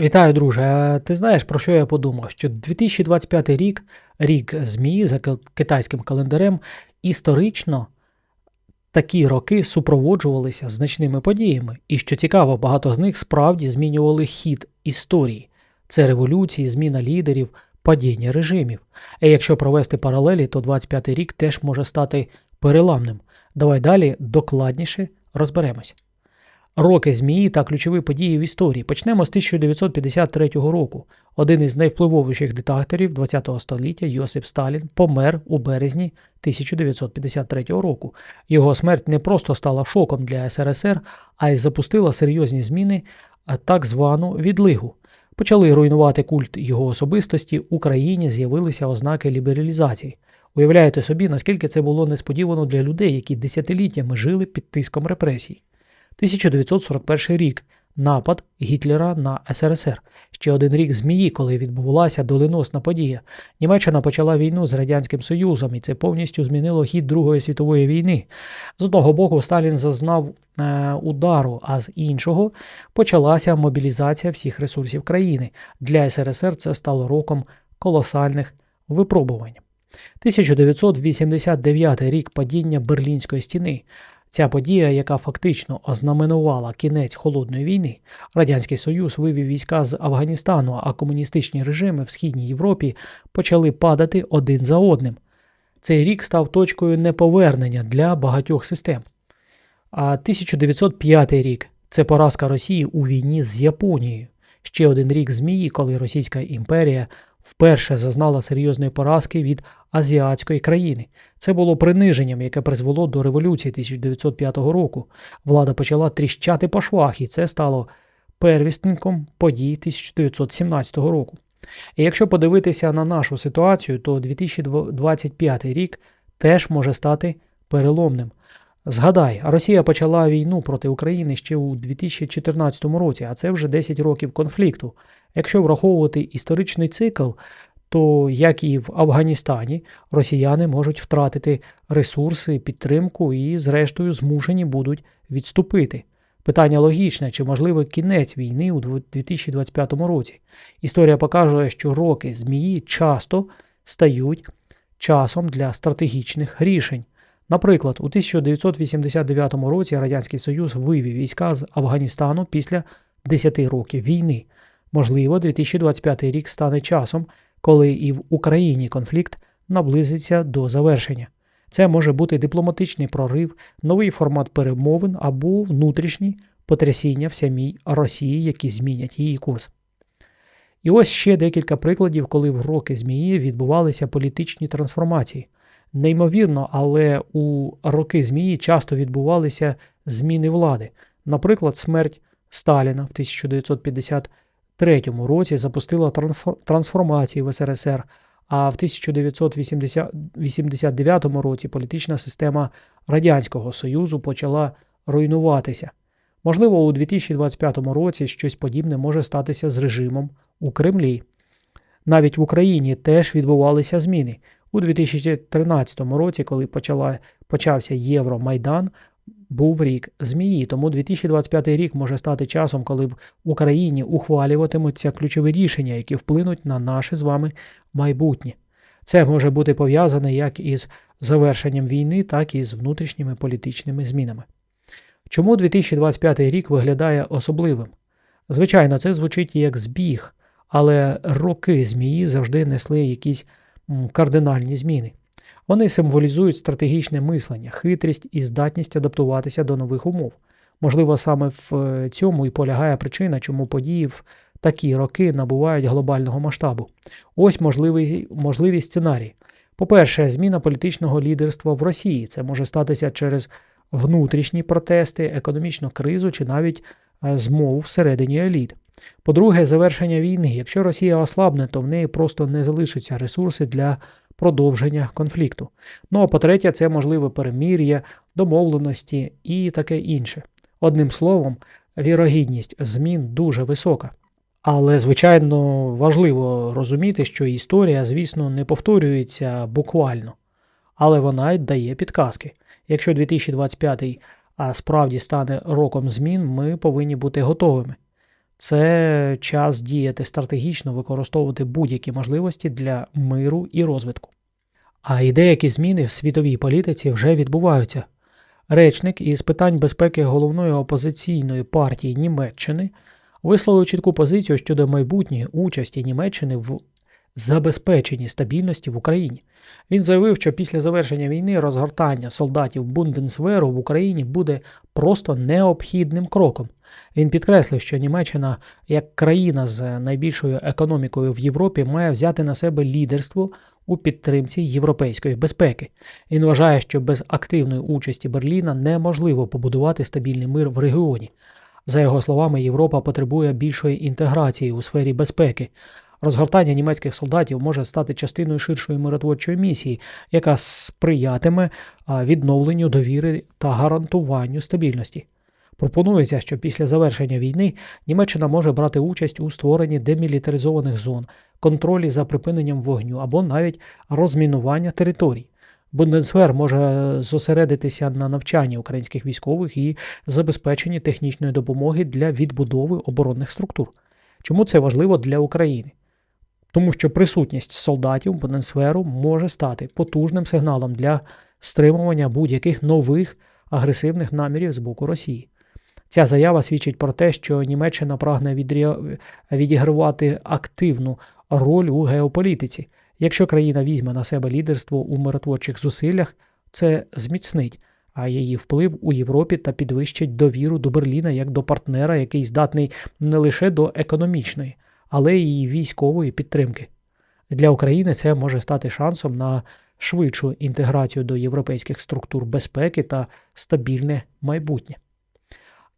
Вітаю, друже. Ти знаєш, про що я подумав? Що 2025 рік, рік змії за китайським календарем, історично такі роки супроводжувалися значними подіями, і що цікаво, багато з них справді змінювали хід історії. Це революції, зміна лідерів, падіння режимів. А якщо провести паралелі, то 25 рік теж може стати переламним. Давай далі докладніше розберемось. Роки змії та ключові події в історії. Почнемо з 1953 року. Один із найвпливовіших диктаторів ХХ століття Йосип Сталін помер у березні 1953 року. Його смерть не просто стала шоком для СРСР, а й запустила серйозні зміни, так звану відлигу. Почали руйнувати культ його особистості, в Україні з'явилися ознаки лібералізації. Уявляєте собі, наскільки це було несподівано для людей, які десятиліттями жили під тиском репресій. 1941 рік напад Гітлера на СРСР. Ще один рік змії, коли відбулася доленосна подія. Німеччина почала війну з Радянським Союзом, і це повністю змінило хід Другої світової війни. З одного боку, Сталін зазнав е, удару, а з іншого почалася мобілізація всіх ресурсів країни. Для СРСР це стало роком колосальних випробувань. 1989 рік падіння Берлінської стіни. Ця подія, яка фактично ознаменувала кінець холодної війни, Радянський Союз вивів війська з Афганістану, а комуністичні режими в Східній Європі почали падати один за одним. Цей рік став точкою неповернення для багатьох систем. А 1905 рік це поразка Росії у війні з Японією. Ще один рік змії, коли Російська імперія вперше зазнала серйозної поразки від азіатської країни. Це було приниженням, яке призвело до революції 1905 року. Влада почала тріщати по швах, і це стало первісником подій 1917 року. І якщо подивитися на нашу ситуацію, то 2025 рік теж може стати переломним. Згадай, Росія почала війну проти України ще у 2014 році, а це вже 10 років конфлікту. Якщо враховувати історичний цикл, то як і в Афганістані, росіяни можуть втратити ресурси, підтримку і, зрештою, змушені будуть відступити. Питання логічне, чи можливий кінець війни у 2025 році. Історія показує, що роки змії часто стають часом для стратегічних рішень. Наприклад, у 1989 році Радянський Союз вивів війська з Афганістану після 10 років війни. Можливо, 2025 рік стане часом, коли і в Україні конфлікт наблизиться до завершення. Це може бути дипломатичний прорив, новий формат перемовин або внутрішні потрясіння в самій Росії, які змінять її курс. І ось ще декілька прикладів, коли в роки змії відбувалися політичні трансформації. Неймовірно, але у роки змії часто відбувалися зміни влади. Наприклад, смерть Сталіна в 1953 році запустила трансформації в СРСР, а в 1989 році політична система Радянського Союзу почала руйнуватися. Можливо, у 2025 році щось подібне може статися з режимом у Кремлі. Навіть в Україні теж відбувалися зміни. У 2013 році, коли почала, почався Євромайдан, був рік змії. Тому 2025 рік може стати часом, коли в Україні ухвалюватимуться ключові рішення, які вплинуть на наше з вами майбутнє. Це може бути пов'язане як із завершенням війни, так і з внутрішніми політичними змінами. Чому 2025 рік виглядає особливим? Звичайно, це звучить як збіг, але роки змії завжди несли якісь кардинальні зміни. Вони символізують стратегічне мислення, хитрість і здатність адаптуватися до нових умов. Можливо, саме в е, цьому і полягає причина, чому події в такі роки набувають глобального масштабу. Ось можливий, можливі сценарії. По-перше, зміна політичного лідерства в Росії. Це може статися через внутрішні протести, економічну кризу чи навіть е, змову всередині еліт. По-друге, завершення війни. Якщо Росія ослабне, то в неї просто не залишаться ресурси для продовження конфлікту. Ну а по-третє, це можливе перемір'я, домовленості і таке інше. Одним словом, вірогідність змін дуже висока. Але, звичайно, важливо розуміти, що історія, звісно, не повторюється буквально, але вона й дає підказки. Якщо 2025 а справді стане роком змін, ми повинні бути готовими. Це час діяти стратегічно, використовувати будь-які можливості для миру і розвитку. А і деякі зміни в світовій політиці вже відбуваються. Речник із питань безпеки головної опозиційної партії Німеччини висловив чітку позицію щодо майбутньої участі Німеччини в забезпеченні стабільності в Україні. Він заявив, що після завершення війни розгортання солдатів Бунденсверу в Україні буде просто необхідним кроком. Він підкреслив, що Німеччина, як країна з найбільшою економікою в Європі, має взяти на себе лідерство у підтримці європейської безпеки. Він вважає, що без активної участі Берліна неможливо побудувати стабільний мир в регіоні. За його словами, Європа потребує більшої інтеграції у сфері безпеки. Розгортання німецьких солдатів може стати частиною ширшої миротворчої місії, яка сприятиме відновленню довіри та гарантуванню стабільності. Пропонується, що після завершення війни Німеччина може брати участь у створенні демілітаризованих зон, контролі за припиненням вогню або навіть розмінування територій. Бундесвер може зосередитися на навчанні українських військових і забезпеченні технічної допомоги для відбудови оборонних структур. Чому це важливо для України? Тому що присутність солдатів Бундесверу може стати потужним сигналом для стримування будь-яких нових агресивних намірів з боку Росії. Ця заява свідчить про те, що Німеччина прагне відігравати активну роль у геополітиці. Якщо країна візьме на себе лідерство у миротворчих зусиллях, це зміцнить, а її вплив у Європі та підвищить довіру до Берліна як до партнера, який здатний не лише до економічної, але й військової підтримки. Для України це може стати шансом на швидшу інтеграцію до європейських структур безпеки та стабільне майбутнє.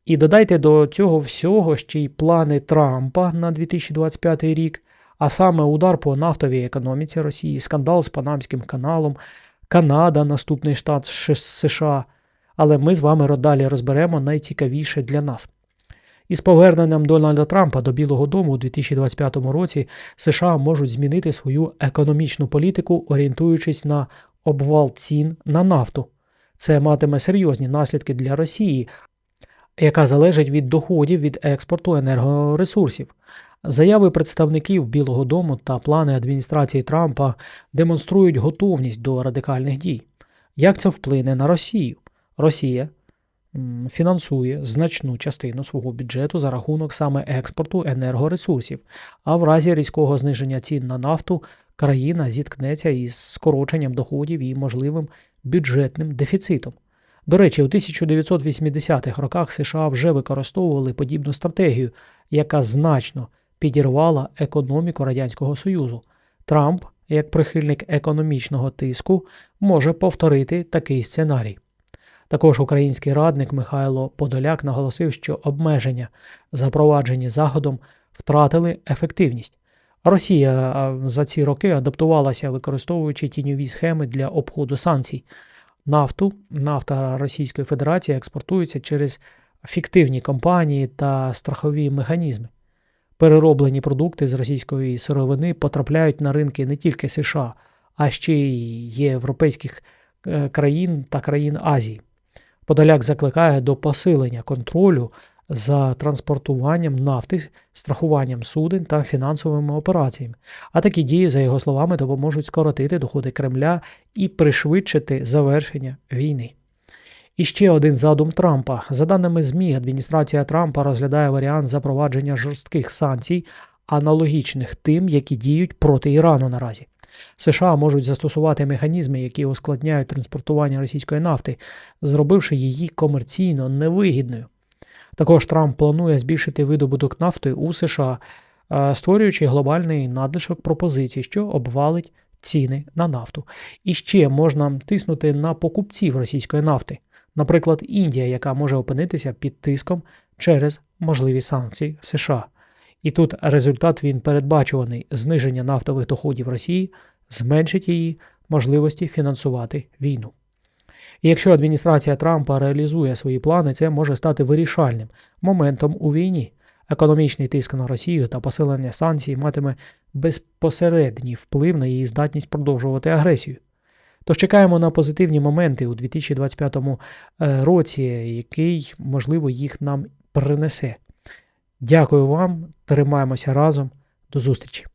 І додайте до цього всього ще й плани Трампа на 2025 рік, а саме удар по нафтовій економіці Росії, скандал з Панамським каналом, Канада, наступний штат США. Але ми з вами далі розберемо найцікавіше для нас. Із поверненням Дональда Трампа до Білого Дому у 2025 році США можуть змінити свою економічну політику, орієнтуючись на обвал цін на нафту. Це матиме серйозні наслідки для Росії, яка залежить від доходів від експорту енергоресурсів. Заяви представників Білого Дому та плани адміністрації Трампа демонструють готовність до радикальних дій. Як це вплине на Росію? Росія фінансує значну частину свого бюджету за рахунок саме експорту енергоресурсів, а в разі різкого зниження цін на нафту країна зіткнеться із скороченням доходів і можливим бюджетним дефіцитом. До речі, у 1980-х роках США вже використовували подібну стратегію, яка значно підірвала економіку Радянського Союзу. Трамп, як прихильник економічного тиску, може повторити такий сценарій. Також український радник Михайло Подоляк наголосив, що обмеження, запроваджені Заходом, втратили ефективність. Росія за ці роки адаптувалася, використовуючи тіньові схеми для обходу санкцій. Нафту, нафта Російської Федерації експортується через фіктивні компанії та страхові механізми. Перероблені продукти з російської сировини потрапляють на ринки не тільки США, а ще й європейських е, країн та країн Азії. Подоляк закликає до посилення контролю за транспортуванням нафти, страхуванням суден та фінансовими операціями. А такі дії, за його словами, допоможуть скоротити доходи Кремля і пришвидшити завершення війни. І ще один задум Трампа. За даними ЗМІ, адміністрація Трампа розглядає варіант запровадження жорстких санкцій, аналогічних тим, які діють проти Ірану наразі. США можуть застосувати механізми, які ускладняють транспортування російської нафти, зробивши її комерційно невигідною. Також Трамп планує збільшити видобуток нафти у США, е, створюючи глобальний надлишок пропозицій, що обвалить ціни на нафту. І ще можна тиснути на покупців російської нафти, наприклад, Індія, яка може опинитися під тиском через можливі санкції США. І тут результат він передбачуваний зниження нафтових доходів Росії зменшить її можливості фінансувати війну. І якщо адміністрація Трампа реалізує свої плани, це може стати вирішальним моментом у війні. Економічний тиск на Росію та посилення санкцій матиме безпосередній вплив на її здатність продовжувати агресію. Тож чекаємо на позитивні моменти у 2025 році, який, можливо, їх нам принесе. Дякую вам, тримаємося разом. До зустрічі!